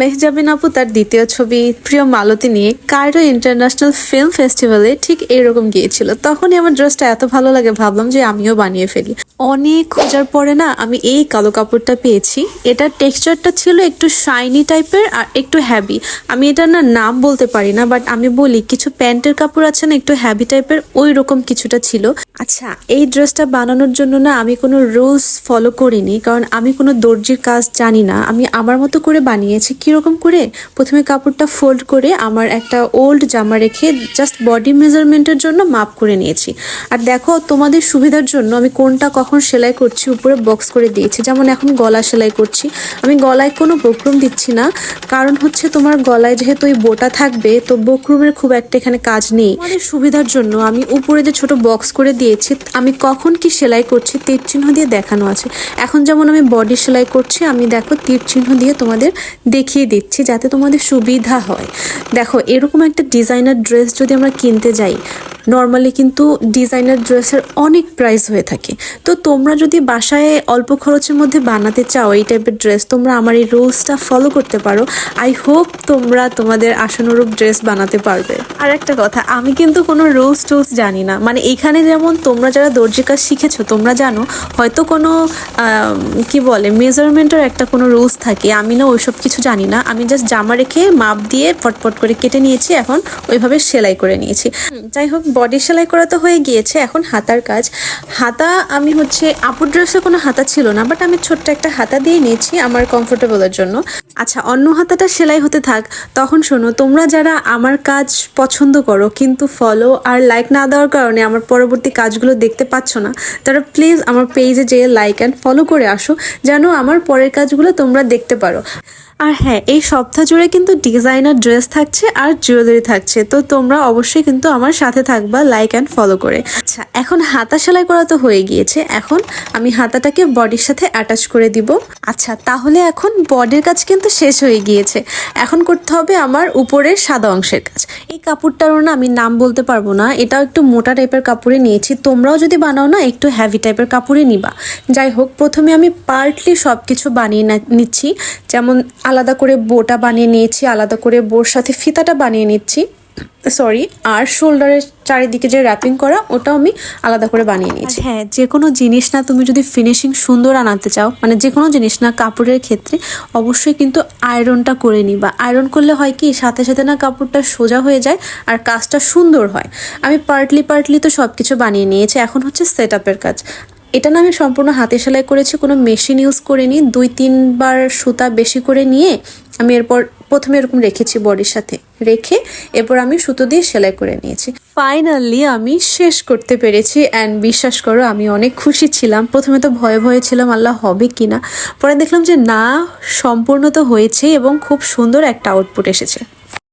মেহজাবিন আপু তার দ্বিতীয় ছবি প্রিয় মালতী নিয়ে কায়রো ইন্টারন্যাশনাল ফিল্ম ফেস্টিভ্যালে ঠিক এরকম গিয়েছিল। তখনই আমার ড্রেসটা এত ভালো লাগে, ভাবলাম যে আমিও বানিয়ে ফেলি। অনেক খোঁজার পরে না আমি এই কালো কাপড়টা পেয়েছি। এটার টেক্সচারটা ছিল একটু শাইনি টাইপের আর একটু হ্যাভি। আমি এটার না নাম বলতে পারি না, বাট আমি বলি কিছু প্যান্টের কাপড় আছে না একটু হ্যাভি টাইপের ওই রকম কিছুটা ছিল। আচ্ছা এই ড্রেসটা বানানোর জন্য না আমি কোনো রুলস ফলো করিনি, কারণ আমি কোনো দর্জির কাজ জানি না। আমি আমার মতো করে বানিয়েছি কীরকম করে? প্রথমে কাপড়টা ফোল্ড করে আমার একটা ওল্ড জামা রেখে জাস্ট বডি মেজারমেন্টের জন্য মাপ করে নিয়েছি। আর দেখো, তোমাদের সুবিধার জন্য আমি কোনটা কখন সেলাই করছি, উপরে বক্স করে দিয়েছি। যেমন এখন গলা সেলাই করছি। আমি গলায় কোনো বক্রম দিচ্ছি না। কারণ হচ্ছে তোমার গলায় যেহেতু ওই বোটা থাকবে, তো বক্রমের খুব একটা এখানে কাজ নেই। আমাদের সুবিধার জন্য আমি উপরে যে ছোট বক্স করে দিয়েছি, আমি কখন কি সেলাই করছি তীর চিহ্ন দিয়ে দেখানো আছে। এখন যেমন আমি বডি সেলাই করছি, আমি দেখো তীর চিহ্ন দিয়ে তোমাদের দেখিয়ে দিচ্ছি যাতে তোমাদের সুবিধা হয়। দেখো, এরকম একটা ডিজাইনার ড্রেস যদি আমরা কিনতে যাই নর্মালি কিন্তু ডিজাইনার ড্রেসের অনেক প্রাইস হয়ে থাকে। তো তোমরা যদি বাসায় অল্প খরচের মধ্যে বানাতে চাও, এই টাইপের ড্রেস তোমরা আমার এই রুলসটা ফলো করতে পারো। আই হোপ তোমরা তোমাদের আশানুরূপ ড্রেস বানাতে পারবে। আর একটা কথা, আমি কিন্তু কোনো রুলস টুলস জানি না। মানে এখানে যেমন তোমরা যারা দর্জি কাজ শিখেছো, তোমরা জানো, হয়তো কোনো কি বলে মেজারমেন্টের একটা কোনো রুলস থাকে। আমি না ওইসব কিছু জানি না। আমি জাস্ট জামা রেখে মাপ দিয়ে ফটফট করে কেটে নিয়েছি, এখন ওইভাবে সেলাই করে নিয়েছি। যাই হোক বডি সেলাই করা তো হয়ে গিয়েছে, এখন হাতার কাজ। হাতা আমি হচ্ছে, আপুর ড্রেসে কোনো হাতা ছিল না বাট আমি ছোট্ট একটা হাতা দিয়ে নিয়েছি আমার কমফোর্টেবলের জন্য। আচ্ছা অন্য হাতাটা সেলাই হতে থাক, তখন শোনো, তোমরা যারা আমার কাজ পছন্দ করো, কিন্তু ফলো আর লাইক না দেওয়ার কারণে আমার পরবর্তী কাজগুলো দেখতে পাচ্ছ না, তারা প্লিজ আমার পেজে যেয়ে লাইক অ্যান্ড ফলো করে আসো, যেন আমার পরের কাজগুলো তোমরা দেখতে পারো। আর হ্যাঁ এই সপ্তাহ জুড়ে কিন্তু ডিজাইনার ড্রেস থাকছে আর জুয়েলারি থাকছে, তো তোমরা অবশ্যই কিন্তু আমার সাথে থাকবা। লাইক অ্যান্ড ফলো করে। আচ্ছা এখন হাতা সেলাই করা তো হয়ে গিয়েছে। এখন আমি হাতাটাকে বডির সাথে অ্যাটাচ করে দিব। আচ্ছা তাহলে এখন বডির কাজ কিন্তু শেষ হয়ে গিয়েছে। এখন করতে হবে আমার উপরের সাদা অংশের কাজ। এই কাপড়টারও না আমি নাম বলতে পারব না। এটাও একটু মোটা টাইপের কাপড়ে নিয়েছি। তোমরাও যদি বানাও না, একটু হ্যাভি টাইপের কাপড়ে নিবা। যাই হোক, প্রথমে আমি পার্টলি সব কিছু বানিয়ে নিচ্ছি। যেমন আলাদা করে বোটা বানিয়ে নিয়েছি, আলাদা করে বোর সাথে ফিতাটা বানিয়ে নিচ্ছি। সরি আর শোল্ডারের চারিদিকে যে র্যাপিং করা ওটাও আমি আলাদা করে বানিয়ে নিয়েছি। হ্যাঁ যে কোনো জিনিস না তুমি যদি ফিনিশিং সুন্দর আনাতে চাও মানে যে কোনো জিনিস না কাপড়ের ক্ষেত্রে অবশ্যই কিন্তু আয়রনটা করে নিবা আয়রন করলে হয় কি সাথে সাথে না কাপড়টা সোজা হয়ে যায় আর কাজটা সুন্দর হয়। আমি পার্টলি পার্টলি তো সব কিছু বানিয়ে নিয়েছি এখন হচ্ছে সেট আপের কাজ। এটা না আমি সম্পূর্ণ হাতে সেলাই করেছি কোনো মেশিন ইউজ করে করিনি দুই তিনবার সুতা বেশি করে নিয়ে আমি এরপর প্রথমে এরকম রেখেছি বডির সাথে। রেখে এরপর আমি সুতো দিয়ে সেলাই করে নিয়েছি। ফাইনালি আমি শেষ করতে পেরেছি অ্যান্ড বিশ্বাস করো, আমি অনেক খুশি ছিলাম। প্রথমে তো ভয়ে ভয়ে ছিলাম, আল্লাহ হবে কি না পরে দেখলাম যে না, সম্পূর্ণ তো হয়েছে এবং খুব সুন্দর একটা আউটপুট এসেছে।